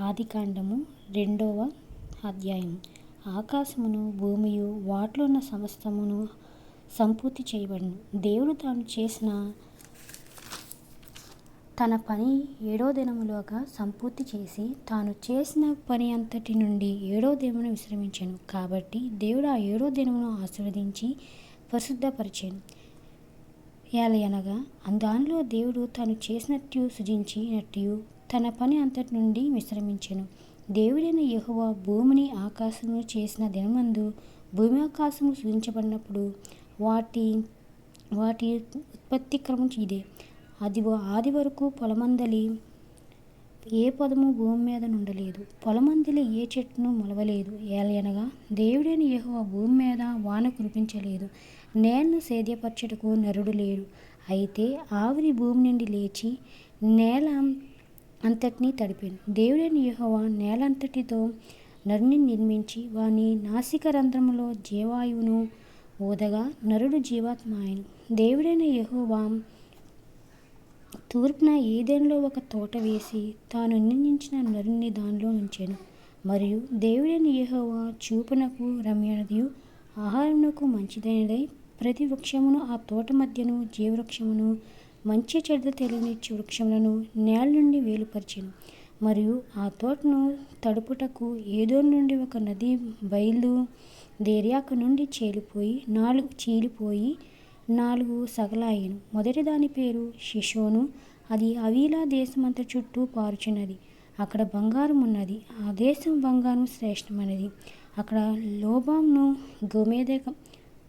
ఆదికాండము రెండవ అధ్యాయం. ఆకాశమును భూమియు వాటిలో ఉన్న సమస్తమును సంపూర్తి చేయబడును. దేవుడు తాను చేసిన తన పని ఏడో దినములోగా సంపూర్తి చేసి తాను చేసిన పని అంతటి నుండి ఏడో దినమును విశ్రమించాను. కాబట్టి దేవుడు ఆ ఏడో దినమును ఆశీర్వదించి పరిశుద్ధపరిచాను. ఏలయనగా దానిలో దేవుడు తాను చేసినట్టు సృజించినట్టు తన పని అంతటి నుండి విశ్రమించెను. దేవుడైన యహువ భూమిని ఆకాశమును చేసిన దినమందు భూమి ఆకాశము సూచించబడినప్పుడు వాటి వాటి ఉత్పత్తి క్రమం ఇదే. అది ఆది వరకు పొలమందలి ఏ పదము భూమి మీద నుండలేదు. పొలమందిలి ఏ చెట్టును మొలవలేదు. ఏలయనగా దేవుడైన యెహోవా భూమి మీద వాన కురిపించలేదు. నేలను సేద్యపరచుటకు నరుడు లేడు. అయితే ఆవిరి భూమి నుండి లేచి నేల అంతటినీ తడిపాను. దేవుడైన యెహోవా నేలంతటితో నరుని నిర్మించి వాని నాసిక రంధ్రములో జీవాయువును ఊదగా నరుడు జీవాత్మ ఆయన. దేవుడైన యహోవా తూర్పున ఏదెన్లో ఒక తోట వేసి తాను నిర్ణయించిన నరుని దానిలో ఉంచాను. మరియు దేవుడైన యహోవా చూపునకు రమ్యమైనదియు ఆహారమునకు మంచిదైనదై ప్రతి వృక్షమును ఆ తోట మధ్యను జీవవృక్షమును మంచి చెడ్డ తెలియనిచ్చు వృక్షములను నేల నుండి వేలుపరిచాను. మరియు ఆ తోటను తడుపుటకు ఏదో నుండి ఒక నది బయలు దేర్యాక నుండి చేలిపోయి నాలుగు చీలిపోయి నాలుగు సగలాయను. మొదటి దాని పేరు శిశోను. అది అవీలా దేశమంత చుట్టూ పారుచున్నది. అక్కడ బంగారం ఉన్నది. ఆ దేశం బంగారం శ్రేష్టమైనది. అక్కడ లోబాంను గోమేధిక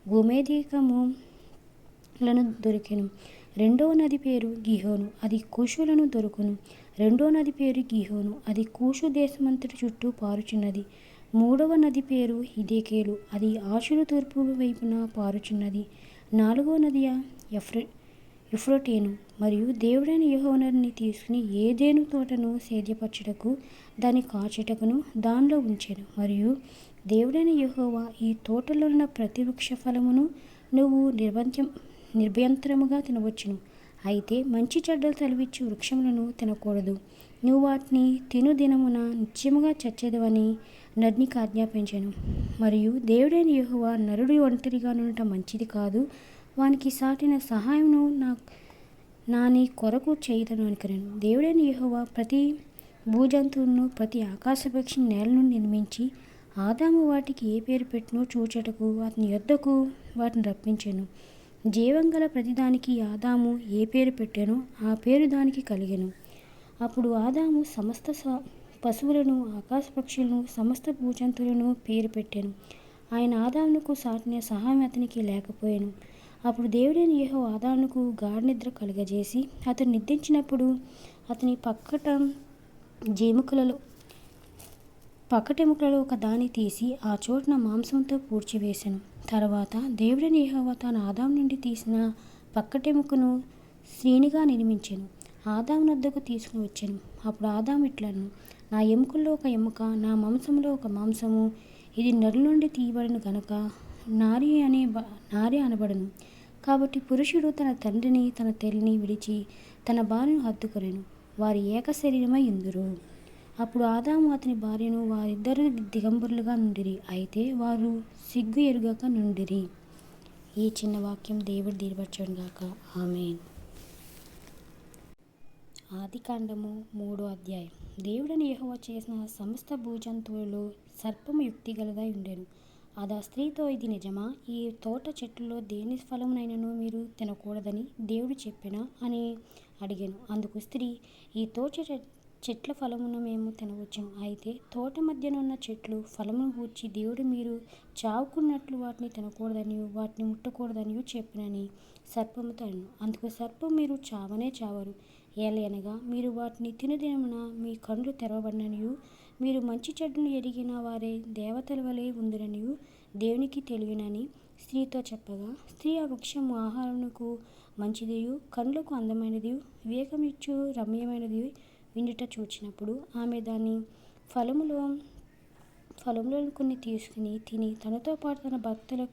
గోమేదీకములను దొరికెను. రెండవ నది పేరు గిహోను అది కూషులను దొరుకును. రెండో నది పేరు గిహోను అది కూషు దేశమంతటి చుట్టూ పారుచున్నది. మూడవ నది పేరు హిదేకేలు అది ఆశులు తూర్పు వైపున పారుచున్నది. నాలుగో నది ఎఫ్ర ఇఫ్రోటేను మరియు దేవుడైన యహోనర్ని తీసుకుని ఏదేను తోటను సేద్యపరచుటకు దాని కాచుటకును దానిలో ఉంచాను. మరియు దేవుడైన యహోవా ఈ తోటలో ఉన్న ప్రతి వృక్ష ఫలమును నువ్వు నిర్బంధం నిర్భయంతరముగా తినవచ్చును. అయితే మంచి చెడ్డలు తలవిచ్చు వృక్షములను తినకూడదు. నువ్వు వాటిని తిను దినమున నిత్యముగా చచ్చేదవని నరునికి ఆజ్ఞాపించాను. మరియు దేవుడైన యెహోవా నరుడు ఒంటరిగా ఉండటం మంచిది కాదు. వానికి సాటిన సహాయమును నా నా నీ కొరకు చేయదను అనుకున్నాను దేవుడైన యెహోవా ప్రతి భూజంతువును ప్రతి ఆకాశపక్షి నేలను నిర్మించి ఆదాము వాటికి ఏ పేరు పెట్టినో చూచటకు వాటిని యొద్దకు వాటిని రప్పించాను. జీవం గల ప్రతిదానికి ఆదాము ఏ పేరు పెట్టానో ఆ పేరు దానికి కలిగెను. అప్పుడు ఆదాము సమస్త స పశువులను ఆకాశ పక్షులను సమస్త భూజంతువులను పేరు పెట్టాను. ఆయన ఆదామునకు సాటిన సహాయం అతనికి లేకపోయాను. అప్పుడు దేవుడైన యహో ఆదామునకు గాఢ నిద్ర కలుగజేసి అతను నిద్రించినప్పుడు అతని పక్కట జీముకలలో పక్కటెముకలలో ఒక దాన్ని తీసి ఆ చోటున మాంసంతో పూడ్చివేశాను తర్వాత దేవుడి యెహోవా తాను ఆదాం నుండి తీసిన పక్కటెముకను శ్రీనిగా నిర్మించాను. ఆదాం వద్దకు తీసుకుని వచ్చాను. అప్పుడు ఆదాం ఇట్లను నా ఎముకల్లో ఒక ఎముక నా మాంసంలో ఒక మాంసము ఇది నరుల నుండి తీయబడిన కనుక నారి అనే నారి అనబడను. కాబట్టి పురుషుడు తన తండ్రిని తన తల్లిని విడిచి తన భార్యను హత్తుకొనెను. వారి ఏక శరీరమై ఇందురు అప్పుడు ఆదాము అతని భార్యను వారిద్దరు దిగంబరులుగా నుండిరి. అయితే వారు సిగ్గు ఎరుగక నుండిరి. ఈ చిన్న వాక్యం దేవుడు దీర్పరచడం గాక. ఆమె ఆదికాండము మూడో అధ్యాయం. దేవుడని యహోవ చేసిన సమస్త భూజంతువులలో సర్పము యుక్తి గలదై అది ఆ స్త్రీతో ఇది నిజమా? ఈ తోట చెట్లలో దేని ఫలమునైనను మీరు తినకూడదని దేవుడు చెప్పినా అని అడిగాను. అందుకు స్త్రీ ఈ తోట చెట్ల ఫలమును మేము తినవచ్చాం అయితే తోట మధ్యనున్న చెట్లు ఫలమును గూర్చి దేవుడు మీరు చావుకున్నట్లు వాటిని తినకూడదని వాటిని ముట్టకూడదని చెప్పినని సర్పము తనను అందుకు సర్పం మీరు చావనే చావరు. ఏలయనగా మీరు వాటిని తినదినమున మీ కళ్ళు తెరవబడిననియు మీరు మంచి చెడ్డను ఎరిగిన వారే దేవతల వలె ఉందిరనియు దేవునికి తెలియనని స్త్రీతో చెప్పగా స్త్రీ ఆ వృక్షము ఆహారమునకు మంచిదియు కళ్ళకు అందమైనది వివేకమిచ్చు రమ్యమైనది విండుట చూచినప్పుడు ఆమె దాని ఫలములో ఫలములో కొన్ని తీసుకుని తిని తనతో పాటు తన భక్తుల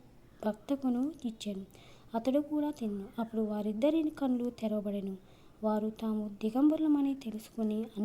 భక్తకును ఇచ్చాను. అతడు కూడా తిన్ను. అప్పుడు వారిద్దరి కళ్ళు తెరవబడెను. వారు తాము దిగంబరులమని తెలుసుకుని